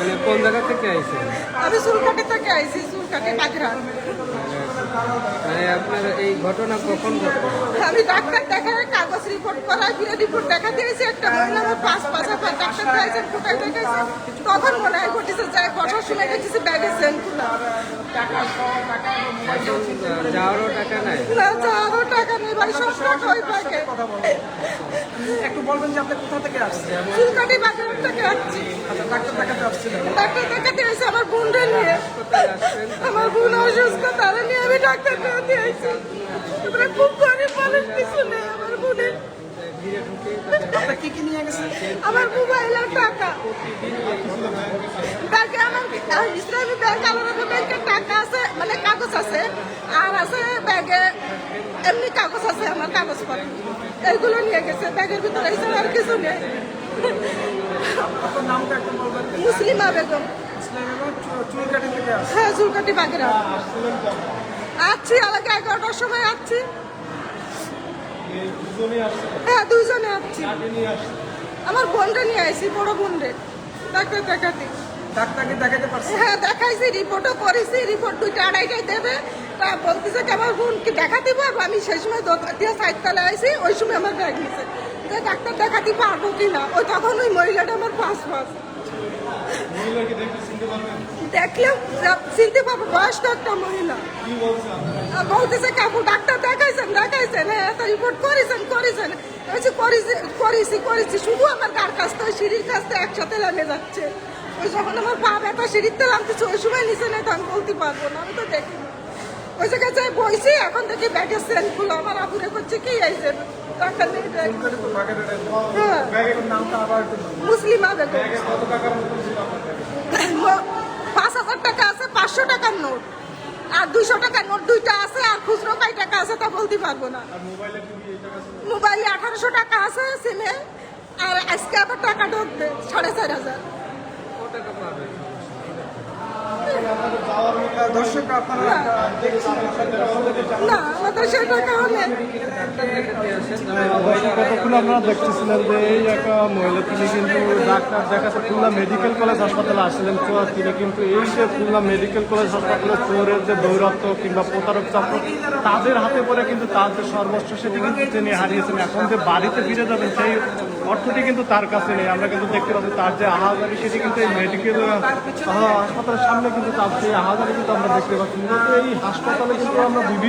মানে কোন জায়গা থেকে আইছেন আমি চুলকাটি থেকে আইছি চুলকাটি বাগরা মানে আপনার এই ঘটনা কখন ঘটে? আমি ডাক্তার দেখায় কাগজ রিপোর্ট করা বিয়ে রিপোর্ট দেখা দিয়েছি একটা মহিলা আমার পাঁচ পাঁচ হাজার ডাক্তার দিয়েছেন কোথায় দেখাইছে। তখন মনে হয় ঘটেছে যাই বসার সময় দেখেছি ব্যাগে সেল খোলা যাওয়ারও টাকা নাই? না যাওয়ারও একটু বলবেন যে আপনি কোথা থেকে আসছেন? চুলকাটি বাগের থেকে আসছি। আচ্ছা ডাক্তার দেখাতে আসছিলেন। ডাক্তার দেখাতে আমার বোনটা নিয়ে। আমার বোন অসুস্থ তারা নিয়ে আমি ডাক্তার দেখাতে এবারে খুব গরিব মানুষ কিছু নেই আমার বোনের কি কি নিয়ে গেছেন? আমার মোবাইলের টাকা। ব্যাগে আমার আর ইসলামী ব্যাংক আলাদা ব্যাংকের টাকা আছে মানে কাগজ আছে আর আছে এমনি কাগজ আছে আমার কাগজপত্র। এইগুলো নিয়ে গেছে ব্যাগের ভিতরে এছাড়া আর কিছু নেই। মুসলিমা বেগম। হ্যাঁ চুলকাটি বাগেরা। আছি আমাকে এগারোটার সময় আসছি। হ্যাঁ দুইজনে আসছি। আমার বোনটা নিয়ে আসি বড় বোনরে। ডাক্তার দেখাতে। ডাক্তারকে দেখাতে হ্যাঁ দেখাইছি রিপোর্টও করেছি রিপোর্ট দুইটা দেবে। তা বলতেছে কি আমার বোন কি দেখা দিব? আর আমি সেই সময় দোকান আইছি ওই সময় আমার ব্যাগ নিছে। যে ডাক্তার দেখাতে পারব কি না? ওই তখন ওই মহিলাটা আমার পাঁচ পাঁচ দেখলেও যা- চিনতে পারব বয়স্ক একটা মহিলা। বলতেছে কাকু ডাক্তার দেখাইছেন দেখাইছেন হ্যাঁ তো রিপোর্ট করেছেন করেছি করেছি করেছি শুধু আমার কার কাছ থেকে সিঁড়ির কাছ থেকে একসাথে নামে যাচ্ছে। ওই যখন আমার পা ব্যথা সিঁড়িতে নামতেছে ওই সময় নিচে নেই তো আমি বলতে পারব না আমি তো দেখি ওই জায়গায় যাই বইছি এখন থেকে ব্যাগের সেন খুলো আমার আপুরে করছে কি আইছে টাকা নেই হ্যাঁ। মুসলিমা বেগম? পাঁচ হাজার টাকা আছে পাঁচশো টাকার নোট। আর দুইশো টাকার নোট দুইটা আছে আর খুচরো কয় টাকা আছে তা বলতে পারব না। মোবাইলে আঠারোশো টাকা আছে সিমে আর আজকে আবার টাকা ঢুকবে সাড়ে চার হাজার। পাবেন দর্শক আপনারা না। আমাদের কতক্ষণ আপনারা দেখতেছিলেন যে এই একটা মহিলা তিনি কিন্তু ডাক্তার দেখাতে খুলনা মেডিকেল কলেজ হাসপাতালে আসছিলেন তো তিনি কিন্তু এই যে খুলনা মেডিকেল কলেজ হাসপাতালে চোরের যে দৌরাত্ম কিংবা প্রতারক চক্র তাদের হাতে পড়ে কিন্তু তার যে সর্বস্ব সেটি কিন্তু তিনি হারিয়েছেন। এখন যে বাড়িতে ফিরে যাবেন সেই অর্থটি কিন্তু তার কাছে নেই। আমরা কিন্তু দেখতে পাচ্ছি তার যে আহাজারি সেটি কিন্তু এই মেডিকেল হাসপাতালের সামনে কিন্তু তার সেই আহাজারি কিন্তু আমরা দেখতে পাচ্ছি। এই হাসপাতালে কিন্তু আমরা বিভিন্ন